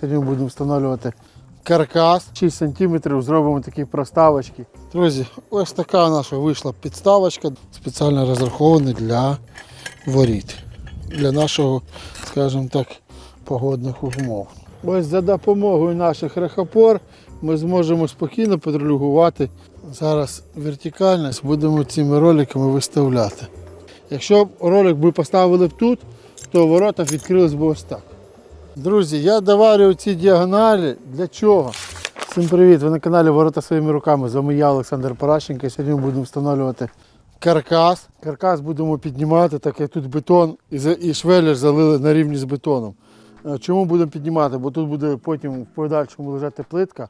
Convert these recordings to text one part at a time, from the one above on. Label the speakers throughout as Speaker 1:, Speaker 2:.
Speaker 1: Сьогодні будемо встановлювати каркас 6 см, зробимо такі проставочки. Друзі, ось така наша вийшла підставочка, спеціально розрахована для воріт, для нашого, скажімо так, погодних умов. Ось за допомогою наших рехопор ми зможемо спокійно патрулювати. Зараз вертикальність будемо цими роликами виставляти. Якщо ролик би поставили б тут, то ворота відкрились б ось так. Друзі, я доварюю ці діагоналі. Для чого? Всім привіт! Ви на каналі Ворота своїми руками. З вами я, Олександр Паращенко. Сьогодні ми будемо встановлювати каркас. Каркас будемо піднімати, так як тут бетон і швелер залили на рівні з бетоном. Е, Чому будемо піднімати? Бо тут буде потім в подальшому лежати плитка,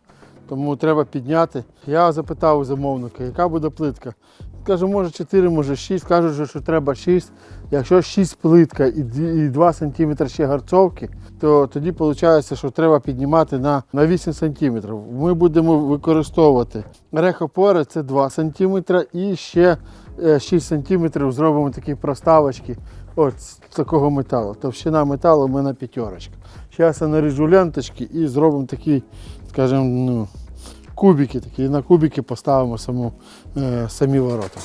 Speaker 1: тому треба підняти. Я запитав у замовника, яка буде плитка. Каже, може 4, може 6. Кажуть, що- треба 6. Якщо 6 плитка і 2 см ще гарцовки, то тоді виходить, що треба піднімати на, на 8 см. Ми будемо використовувати рехопори, це 2 см і ще е, 6 см зробимо такі проставочки от з такого металу. Товщина металу у мене п'ятерочка. Зараз я наріжу ленточки і зробимо такі, скажімо, ну, кубики такі. І на кубики поставимо саму, е, самі ворота.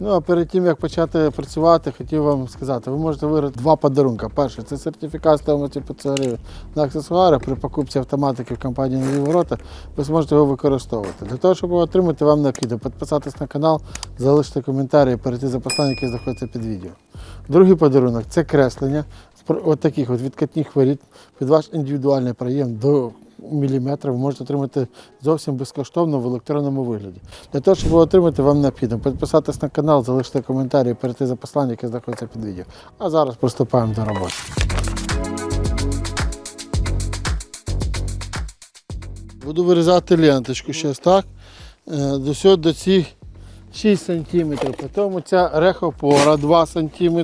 Speaker 1: Ну а перед тим як почати працювати, хотів вам сказати, ви можете виграти два подарунки. Перший це сертифікат стоїмості 500 на аксесуари при покупці автоматики в компанії Нові ворота. Ви зможете його використовувати. Для того, щоб його отримати, вам необхідно підписатись на канал, залишити коментарі і перейти за посланням, яке знаходиться під відео. Другий подарунок це креслення от таких от відкатних воріт під ваш індивідуальний проєм до міліметра ви можете отримати зовсім безкоштовно в електронному вигляді. Для того, щоб його отримати, вам необхідно підписатись на канал, залишити коментарі і перейти за посланням, яке знаходиться під відео. А зараз приступаємо до роботи. Буду вирізати ленточку зараз так. Е, до цих 6 см. Потім ця рехопора 2 см.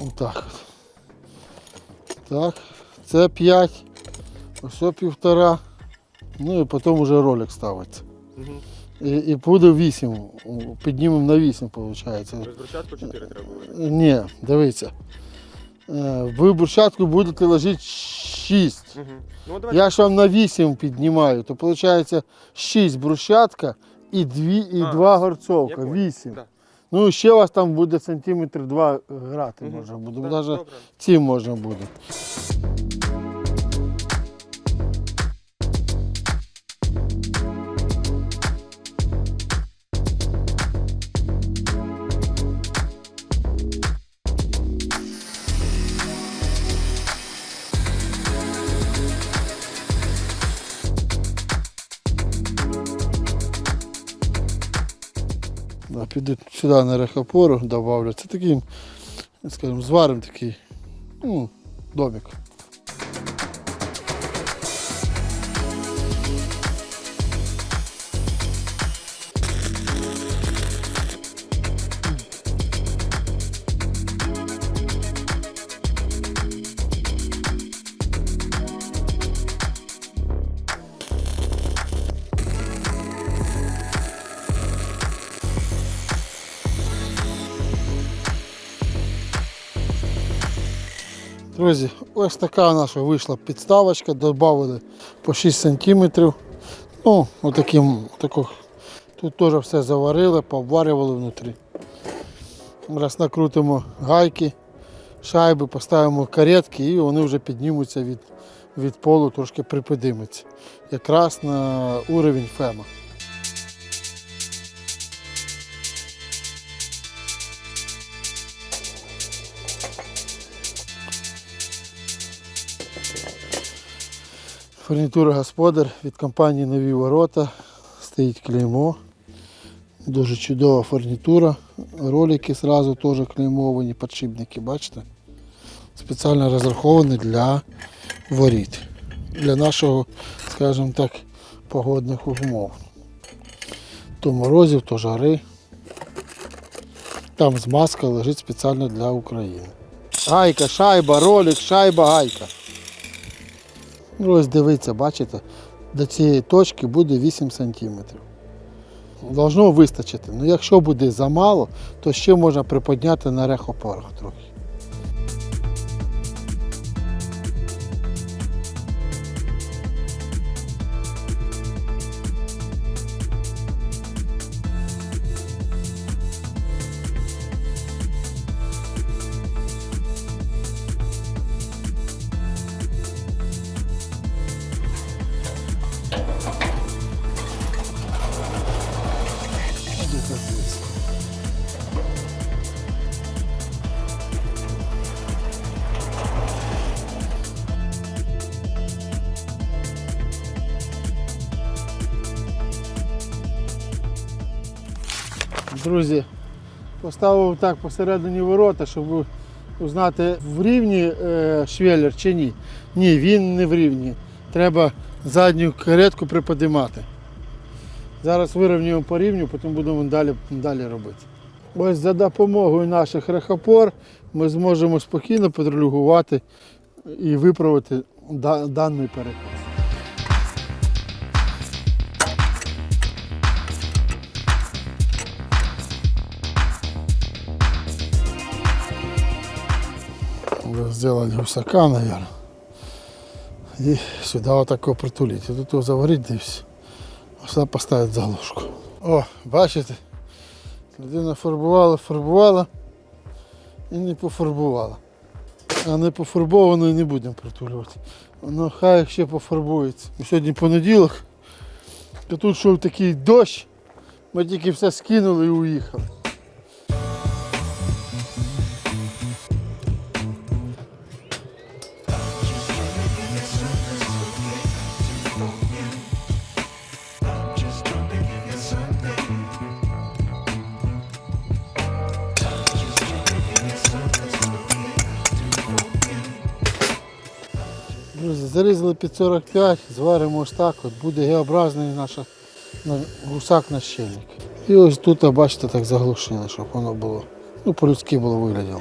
Speaker 1: Отак. от. Так. Це 5. Ось півтора. Ну і потім вже ролик ставиться. І, і буде 8. Піднімемо на 8, виходить.
Speaker 2: Розбручатку 4 треба було.
Speaker 1: Ні, дивіться. Е, Ви брусчатку будете ложити 6.
Speaker 2: Угу. Ну.
Speaker 1: Я ж вам на 8 піднімаю, то виходить 6 брусчатка і дві, і
Speaker 2: А,
Speaker 1: 2
Speaker 2: Я
Speaker 1: горцовка,
Speaker 2: понял.
Speaker 1: 8.
Speaker 2: Да.
Speaker 1: Ну, ще у вас там буде сантиметр два грати можна буде. Навіть
Speaker 2: добре.
Speaker 1: ці можна буде. Піду сюди на рехопору, добавлю. Це такий, скажімо, зварим такий ну, домик. Друзі, ось така наша вийшла підставочка, додали по 6 см. Ну, отаким, тако, тут теж все заварили, пообварювали внутрі. Раз накрутимо гайки, шайби, поставимо каретки і вони вже піднімуться від, від полу, трошки приподимуться. Якраз на уровень фема. Фурнітура господар від компанії Нові Ворота. Стоїть клеймо. Дуже чудова фурнітура. Ролики одразу теж клеймовані, підшипники, бачите? Спеціально розраховані для воріт. Для нашого, скажімо так, погодних умов. То морозів, то жари. Там змазка лежить спеціально для України. Гайка, шайба, ролик, шайба, гайка. Ну, ось дивіться, бачите, до цієї точки буде 8 см. должно вистачити. Ну, якщо буде замало, то ще можна приподняти на рехопорах трохи. Друзі, поставив так посередині ворота, щоб узнати, в рівні е, швеллер чи ні. Ні, він не в рівні. Треба задню каретку приподимати. Зараз вирівнюємо по рівню, потім будемо далі, далі робити. Ось за допомогою наших рехопор ми зможемо спокійно подрелюгувати і виправити даний перекос. Сделать гусака, наверное. И сюда вот такого притулить. И тут его заварить, да и все. А сюди поставити заглушку. О, бачите? Людина фарбувала, фарбувала і не пофарбувала. А не пофарбованою не будемо притулювати. Воно хай ще пофарбується. Сьогодні понеділок, то тут йшов такий дощ, ми тільки все скинули і уїхали. Друзі, зарізали під 45, зваримо ось так, от буде геобразний наш наш на- гусак нащельник. І ось тут, бачите, так заглушили, щоб воно було. Ну, по-людськи було вигляділо.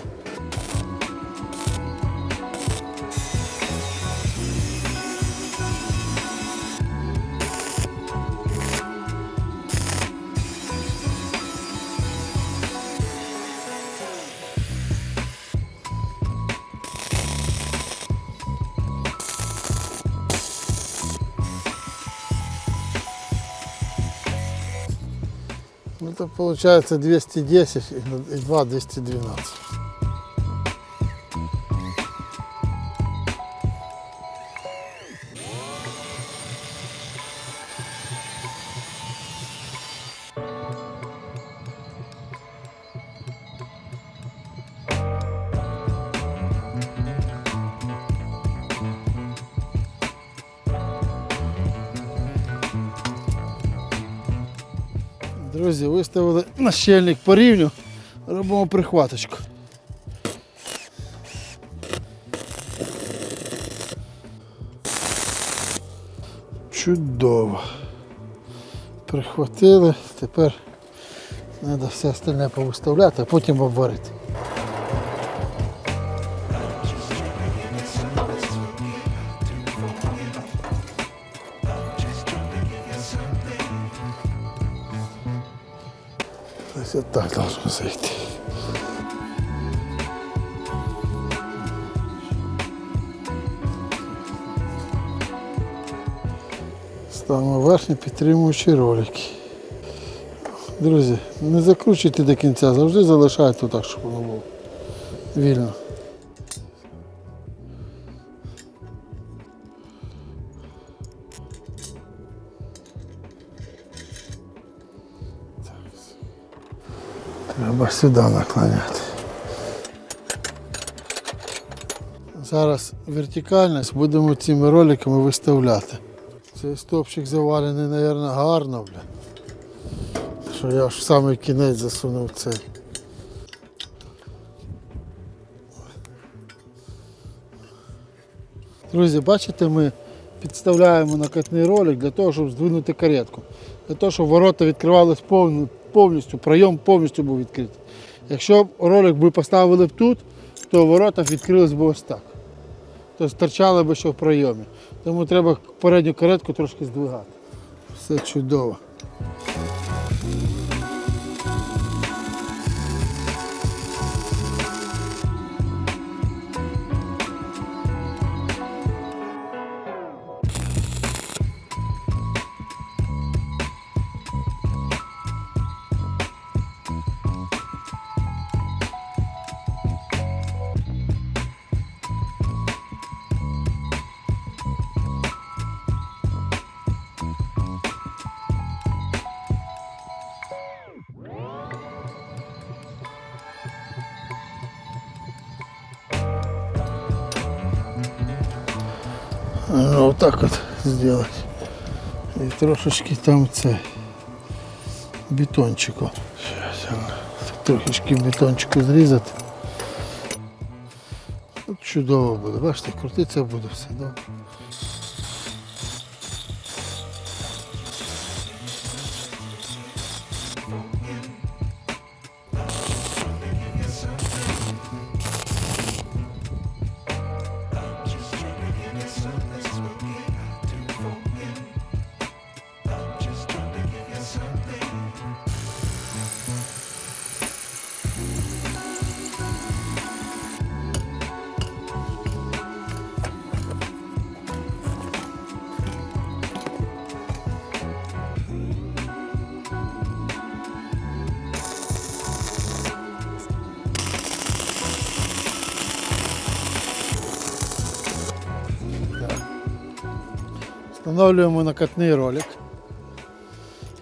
Speaker 1: Это получается 210 и 2 212. Друзі, виставили нащельник по рівню, робимо прихваточку. Чудово. Прихватили, тепер треба все остальне повиставляти, а потім обварити. Ось так должно зайти. Ставимо верхні підтримуючі ролики. Друзі, не закручуйте до кінця, завжди залишайте так, щоб воно було вільно. Треба сюди наклоняти. Зараз вертикальність будемо цими роликами виставляти. Цей стопчик завалений, мабуть, гарно, бля. Що я аж в самий кінець засунув цей. Друзі, бачите, ми підставляємо накатний ролик для того, щоб здвинути каретку. Для того, щоб ворота відкривались повну- повністю, пройом повністю був відкритий. Якщо б ролик би поставили б тут, то ворота відкрились б ось так. Тобто торчали б ще в пройомі. Тому треба передню каретку трошки здвигати. Все чудово. Вот так вот сделать. И трошечки там це бетончику. Трошечки бетончику зрізати. Чудово буде. Бачите, крутиться буде все добре. Встановлюємо накатний ролик.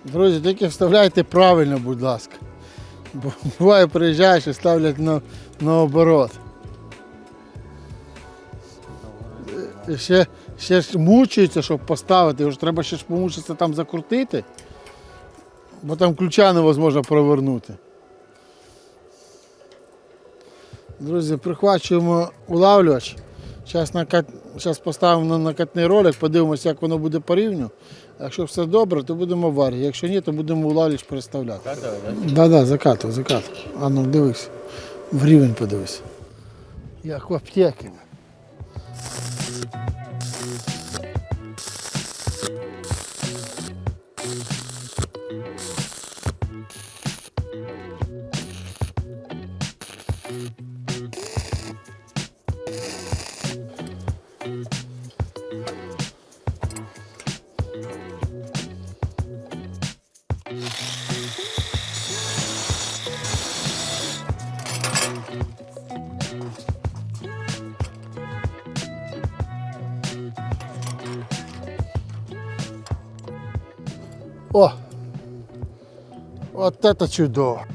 Speaker 1: Друзі, тільки вставляйте правильно, будь ласка. Бо буває приїжджаєш і ставлять на, наоборот. І ще, ще ж мучаються, щоб поставити, вже треба ще ж помучитися там закрутити, бо там ключа невозможно провернути. Друзі, прихвачуємо улавлювач. Зараз, накат... Поставимо на накатний ролик, подивимося, як воно буде по рівню. Якщо все добре, то будемо в варі. Якщо ні, то будемо улавлювач переставляти. Так, да, да, закатуй, закатуй. А ну дивись. В рівень подивись. Як в аптеці. От это чудово!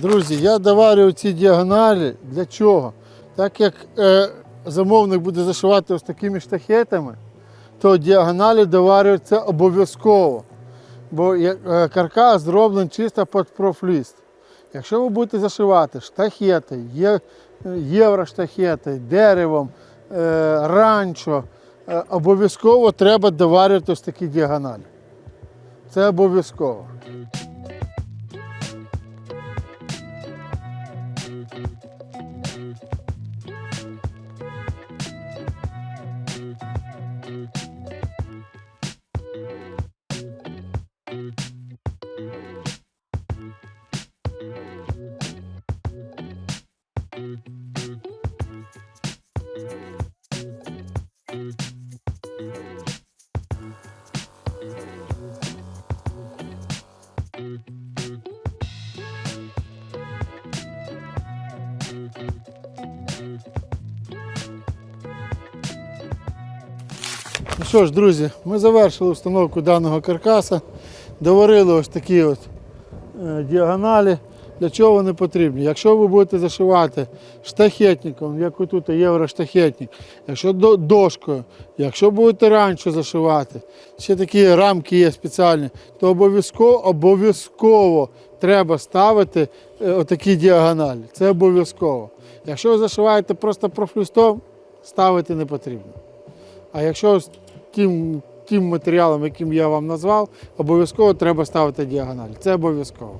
Speaker 1: Друзі, я доварюю ці діагоналі для чого? Так як е, замовник буде зашивати ось такими штахетами, то діагоналі доварюються обов'язково. Бо е, каркас зроблений чисто під профліст. Якщо ви будете зашивати штахети, є, євроштахети, деревом, е, ранчо, е, обов'язково треба доварювати ось такі діагоналі. Це обов'язково. Що ж, друзі, ми завершили установку даного каркаса. Доварили ось такі от е, діагоналі. Для чого вони потрібні? Якщо ви будете зашивати штахетником, як тут євроштахетник, якщо дошкою, якщо будете раніше зашивати, ще такі рамки є спеціальні, то обов'язково обов'язково треба ставити е, отакі діагоналі. Це обов'язково. Якщо ви зашиваєте просто профлістом, ставити не потрібно. А якщо тим, тим матеріалом, яким я вам назвав, обов'язково треба ставити діагональ. Це обов'язково.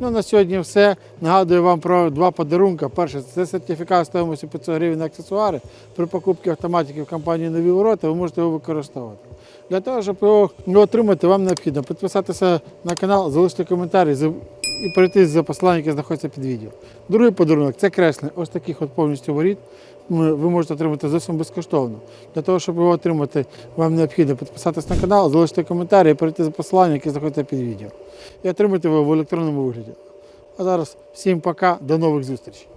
Speaker 1: Ну, на сьогодні все. Нагадую вам про два подарунки. Перше, це сертифікат стоїмості 500 гривень на аксесуари. При покупці автоматики в компанії Нові ворота ви можете його використовувати. Для того, щоб його не отримати, вам необхідно підписатися на канал, залишити коментарі і перейти за посиланням, яке знаходиться під відео. Другий подарунок це креслення. Ось таких от повністю воріт. Ви можете отримати зовсім безкоштовно. Для того, щоб його отримати, вам необхідно підписатися на канал, залишити коментарі і перейти за посилання, яке знаходиться під відео. І отримати його в електронному вигляді. А зараз всім пока, до нових зустрічей.